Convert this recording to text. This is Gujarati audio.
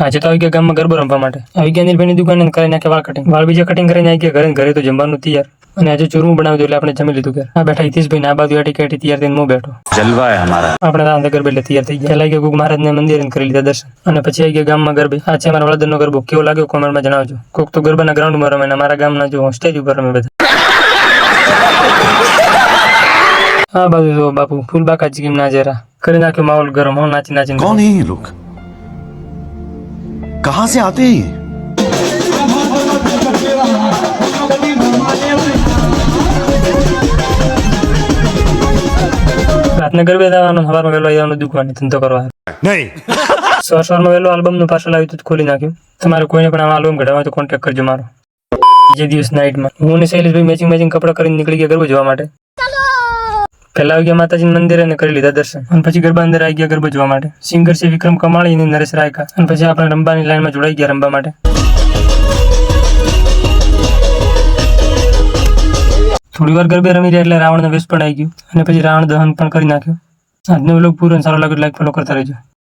હા તો આવી ગયા ગામમાં ગરબો રમવા માટે. આવી ગયા અનિલભાઈની દુકાને કરી નાખે વાળ કટિંગ વાળ બીજા કટિંગ કરીને આવી ગયા ઘરે ઘરે તો જમવાનું તૈયાર. અને આજે ચૂરવું બનાવજો એટલે આપણે જમી લીધું કે આ બેઠા હિતેશભાઈ ના બાજુ આટી કાઢી તૈયાર થઈને હું બેઠો. જલવા અમારા. આપણે ત્યાં અંદર ગરબે તૈયાર થઈ ગયા. લાગ્યા ગુગ મહારાજ ને મંદિર કરી લીધા દર્શન. અને પછી આવી ગયા ગામમાં ગરબે. આ છે અમારા વડોદરનો ગરબો. કેવો લાગ્યો કોમેન્ટમાં જણાવજો. કોક તો ગરબાના ગ્રાઉન્ડમાં રમે અને અમારા ગામના જો સ્ટેજ ઉપર રમે બધા. હા બાજુ બાપુ ફૂલ બાકાજી ના જરા. કરી નાખ્યો માહોલ ગરમ. હું નાચી નાચી કોણ હે લોક? कहां से आते हैं ये રાતના ગરબે જવાનું સવારમાં વહેલો આવવાનું દુકાને ધંધો કરવા नहीं સવાર સવારમાં વહેલો આલ્બમનું પાર્સલ આવ્યું હતું તો ખોલી નાખ્યું તમારે કોઈને પણ આ આલ્બમ કઢાવવા હોય તો કોન્ટેક્ટ કરજો મારો બીજે દિવસ નાઇટમાં હું અને શૈલેષભાઈ મેચિંગ મેચિંગ કપડાં કરીને નીકળી ગયા ગરબો જોવા માટે પહેલા આવી ગયા માતાજી મંદિરે અને કરી લીધા દર્શન. અને પછી ગરબા અંદર આવી ગયા ગરબા જોવા માટે. સિંગર છે વિક્રમ કમાણી અને નરેશ રાયકા. અને પછી આપણે રંબાની લાઈનમાં જોડાઈ ગયા રમવા માટે. થોડી વાર ગરબે રમી રહ્યા એટલે રાવણનો વેશ પણ આવી ગયું. અને પછી રાવણ દહન પણ કરી નાખ્યું. આજનો વ્લોગ પૂરો સારો લાગે લાઈક ફોલો કરતા રહેજો.